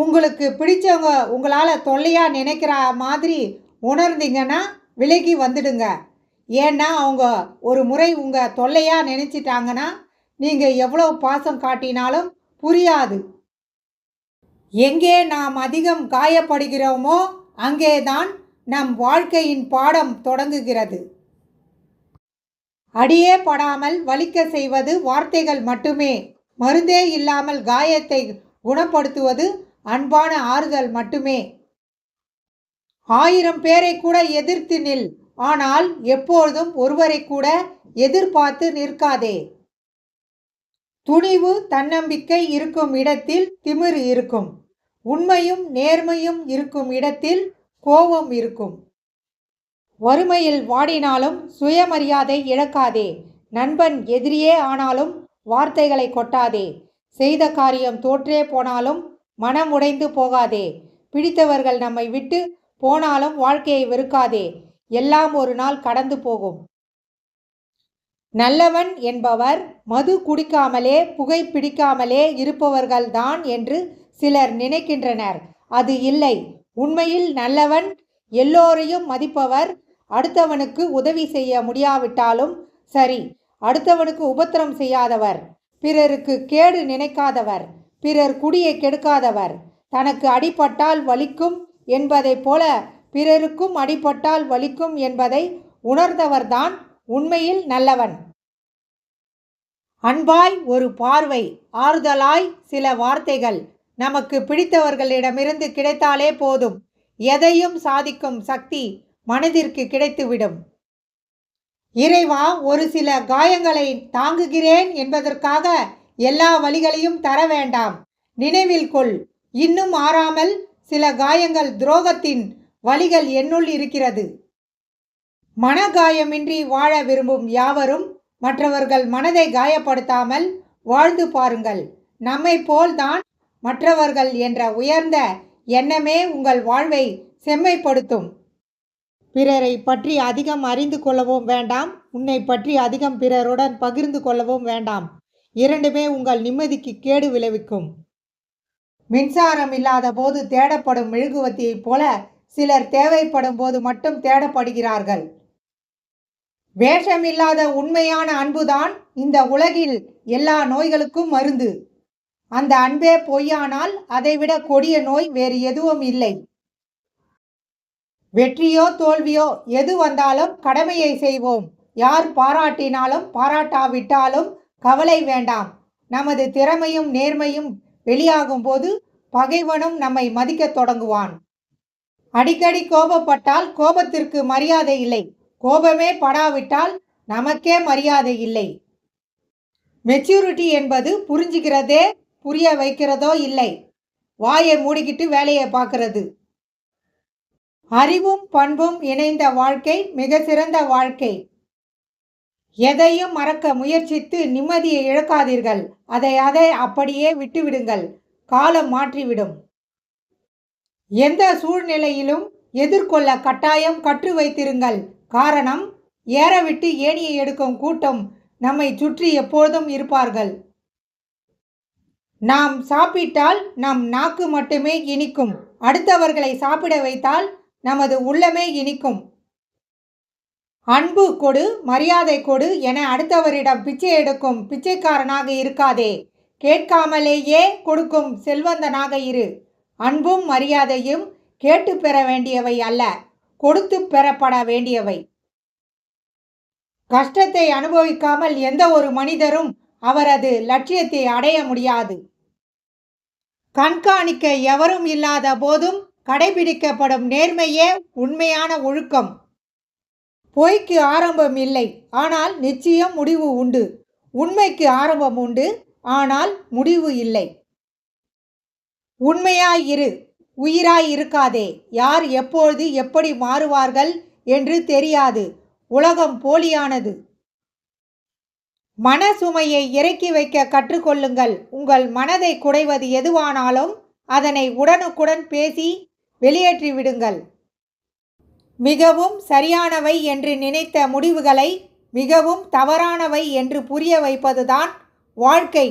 உங்களுக்கு பிடிச்சவங்க உங்களால் தொல்லையாக நினைக்கிற மாதிரி உணர்ந்தீங்கன்னா விலகி வந்துடுங்க. ஏன்னா அவங்க ஒரு முறை உங்கள் தொல்லையாக நினச்சிட்டாங்கன்னா நீங்கள் எவ்வளோ பாசம் காட்டினாலும் புரியாது. எங்கே நாம் அதிகம் காயப்படுகிறோமோ அங்கேதான் நம் வாழ்க்கையின் பாடம் தொடங்குகிறது. அடியே படாமல் வலிக்க செய்வது வார்த்தைகள் மட்டுமே. மருந்தே இல்லாமல் காயத்தை குணப்படுத்துவது அன்பான ஆறுதல் மட்டுமே. ஆயிரம் பேரை கூட எதிர்த்து நில் ஆனால் எப்பொழுதும் ஒருவரை கூட எதிர்பார்த்து நிற்காதே. துணிவு தன்னம்பிக்கை இருக்கும் இடத்தில் திமிரு இருக்கும். உண்மையும் நேர்மையும் இருக்கும் இடத்தில் கோபம் இருக்கும். வறுமையில் வாடினாலும் சுயமரியாதை இழக்காதே. நண்பன் எதிரியே ஆனாலும் வார்த்தைகளை கொட்டாதே. செய்த காரியம் தோற்றே போனாலும் மனம் உடைந்து போகாதே. பிடித்தவர்கள் நம்மை விட்டு போனாலும் வாழ்க்கையை வெறுக்காதே. எல்லாம் ஒரு நாள் கடந்து போகும். நல்லவன் என்பவர் மது குடிக்காமலே புகை பிடிக்காமலே இருப்பவர்கள்தான் என்று சிலர் நினைக்கின்றனர். அது இல்லை. உண்மையில் நல்லவன் எல்லோரையும் மதிப்பவர். அடுத்தவனுக்கு உதவி செய்ய முடியாவிட்டாலும் சரி அடுத்தவனுக்கு உபத்திரம் செய்யாதவர். பிறருக்கு கேடு நினைக்காதவர். பிறர் குடியை கெடுக்காதவர். தனக்கு அடிபட்டால் வலிக்கும் என்பதைப் போல பிறருக்கும் அடிபட்டால் வலிக்கும் என்பதை உணர்ந்தவர்தான் உண்மையில் நல்லவன். அன்பாய் ஒரு பார்வை ஆறுதலாய் சில வார்த்தைகள் நமக்கு பிடித்தவர்களிடமிருந்து கிடைத்தாலே போதும். எதையும் சாதிக்கும் சக்தி மனதிற்கு கிடைத்துவிடும். இறைவா ஒரு சில காயங்களை தாங்குகிறேன் என்பதற்காக எல்லா வழிகளையும் தர வேண்டாம். நினைவில் கொள் இன்னும் ஆறாமல் சில காயங்கள் துரோகத்தின் வழிகள் என்னுள் இருக்கிறது. மனகாயமின்றி வாழ விரும்பும் யாவரும் மற்றவர்கள் மனதை காயப்படுத்தாமல் வாழ்ந்து பாருங்கள். நம்மை போல்தான் மற்றவர்கள் என்ற உயர்ந்த எண்ணமே உங்கள் வாழ்வை செம்மைப்படுத்தும். பிறரை பற்றி அதிகம் அறிந்து கொள்ளவும் வேண்டாம். உன்னை பற்றி அதிகம் பிறருடன் பகிர்ந்து கொள்ளவும் வேண்டாம். இரண்டுமே உங்கள் நிம்மதிக்கு கேடு விளைவிக்கும். மின்சாரம் இல்லாத போது தேடப்படும் மெழுகுவத்தியைப் போல சிலர் தேவைப்படும் போது மட்டும் தேடப்படுகிறார்கள். வேஷமில்லாத உண்மையான அன்புதான் இந்த உலகில் எல்லா நோய்களுக்கும் மருந்து. அந்த அன்பே பொய்யானால் அதைவிட கொடிய நோய் வேறு எதுவும் இல்லை. வெற்றியோ தோல்வியோ எது வந்தாலும் கடமையை செய்வோம். யார் பாராட்டினாலும் பாராட்டாவிட்டாலும் கவலை வேண்டாம். நமது திறமையும் நேர்மையும் வெளியாகும் போது பகைவனும் நம்மை மதிக்கத் தொடங்குவான். அடிக்கடி கோபப்பட்டால் கோபத்திற்கு மரியாதை இல்லை. கோபமே படாவிட்டால் நமக்கே மரியாதை இல்லை. மெச்சூரிட்டி என்பது புரிஞ்சுக்கிறதே புரிய வைக்கிறதோ இல்லை. வாயை மூடிக்கிட்டு வேலையை பார்க்கறது. அறிவும் பண்பும் இணைந்த வாழ்க்கை மிக சிறந்த வாழ்க்கை. எதையும் மறக்க முயற்சித்து நிம்மதியை இழக்காதீர்கள். அதை அதை அப்படியே விட்டுவிடுங்கள். காலம் மாற்றிவிடும். எந்த சூழ்நிலையிலும் எதிர்கொள்ள கட்டாயம் கற்று வைத்திருங்கள். காரணம் ஏறவிட்டு ஏணியை எடுக்கும் கூட்டம் நம்மை சுற்றி எப்பொழுதும் இருப்பார்கள். நாம் சாப்பிட்டால் நம் நாக்கு மட்டுமே இனிக்கும். அடுத்தவர்களை சாப்பிட வைத்தால் நமது உள்ளமே இனிக்கும். அன்பு கொடு மரியாதை கொடு என அடுத்தவரிடம் பிச்சை எடுக்கும் பிச்சைக்காரனாக இருக்காதே. கேட்காமலேயே கொடுக்கும் செல்வந்தனாக இரு. அன்பும் மரியாதையும் கேட்டு பெற வேண்டியவை அல்ல கொடுத்து பெறப்பட வேண்டியவை. கஷ்டத்தை அனுபவிக்காமல் எந்த ஒரு மனிதரும் அவரது லட்சியத்தை அடைய முடியாது. கண்காணிக்க எவரும் இல்லாத போதும் கடைபிடிக்கப்படும் நேர்மையே உண்மையான ஒழுக்கம். பொய்க்கு ஆரம்பம் இல்லை ஆனால் நிச்சயம் முடிவு உண்டு. உண்மைக்கு ஆரம்பம் உண்டு ஆனால் முடிவு இல்லை. உண்மையாய் இரு உயிராய் இருக்காதே யார் எப்பொழுது எப்படி மாறுவார்கள் என்று தெரியாது உலகம் போலியானது. மன சுமையை இறக்கி வைக்க கற்றுக்கொள்ளுங்கள் உங்கள் மனதை குடைவது எதுவானாலும் அதனை உடனுக்குடன் பேசி வெளியேற்றி விடுங்கள் மிகவும் சரியானவை என்று நினைத்த முடிவுகளை மிகவும் தவறானவை என்று புரிய வைப்பதுதான் வாழ்க்கை.